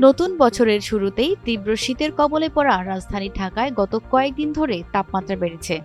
নতুন বছরের শুরুতেই তীব্র শীতের কবলে পড়া রাজধানী ঢাকায় গত কয়েকদিন ধরে তাপমাত্রা বেড়েছে।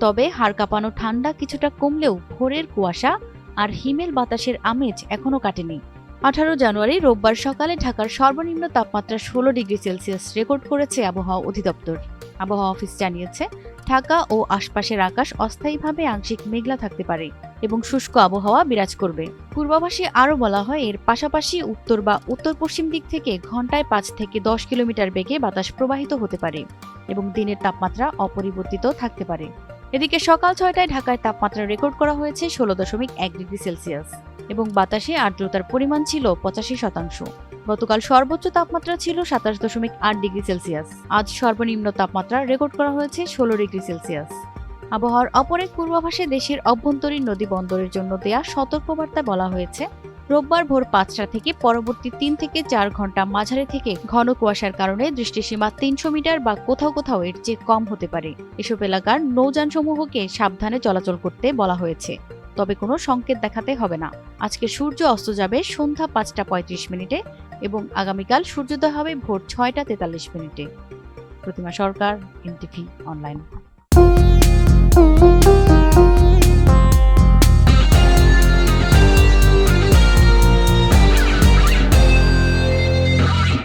তবে হাড় কাঁপানো ঠান্ডা কিছুটা কমলেও ভোরের কুয়াশা আর হিমেল বাতাসের আমেজ এখনও কাটেনি। আঠারো জানুয়ারি রোববার সকালে ঢাকার সর্বনিম্ন তাপমাত্রা ষোলো ডিগ্রি সেলসিয়াস রেকর্ড করেছে আবহাওয়া অধিদপ্তর। আবহাওয়া অফিস জানিয়েছে ঢাকা ও আশপাশের আকাশ অস্থায়ীভাবে আংশিক মেঘলা থাকতে পারে এবং শুষ্ক আবহাওয়া বিরাজ করবে। পূর্বাভাসে আরও বলা হয়, এর পাশাপাশি উত্তর বা উত্তর পশ্চিম দিক থেকে ঘন্টায় পাঁচ থেকে দশ কিলোমিটার বেগে বাতাস প্রবাহিত হতে পারে এবং দিনের তাপমাত্রা অপরিবর্তিত থাকতে পারে। এদিকে সকাল ছয়টায় ঢাকায় তাপমাত্রা রেকর্ড করা হয়েছে ষোলো দশমিক এক ডিগ্রি সেলসিয়াস এবং বাতাসে আর্দ্রতার পরিমাণ ছিল পঁচাশি শতাংশ। গতকাল সর্বোচ্চ তাপমাত্রা ছিল সাতাশ দশমিক আট ডিগ্রি সেলসিয়াস। আজ সর্বনিম্ন তাপমাত্রা রেকর্ড করা হয়েছে ষোলো ডিগ্রি সেলসিয়াস। আবহাওয়ার অপর এক পূর্বাভাসে দেশের অভ্যন্তরীণ নদী বন্দরের জন্য দেয়া সতর্কবার্তায় বলা হয়েছে রোববার ভোর পাঁচটা থেকে পরবর্তী তিন থেকে চার ঘণ্টা মাঝারি থেকে ঘন কুয়াশার কারণে দৃষ্টিসীমা তিনশো মিটার বা কোথাও কোথাও এর চেয়ে কম হতে পারে। এসব এলাকার নৌযানসমূহকে সাবধানে চলাচল করতে বলা হয়েছে। তবে কোনো সংকেত দেখাতে হবে না। আজকে সূর্য অস্ত যাবে সন্ধ্যা পাঁচটা পঁয়ত্রিশ মিনিটে এবং আগামীকাল সূর্যোদয় হবে ভোর ছয়টা তেতাল্লিশ মিনিটে। Pratima Sarkar, NTV online.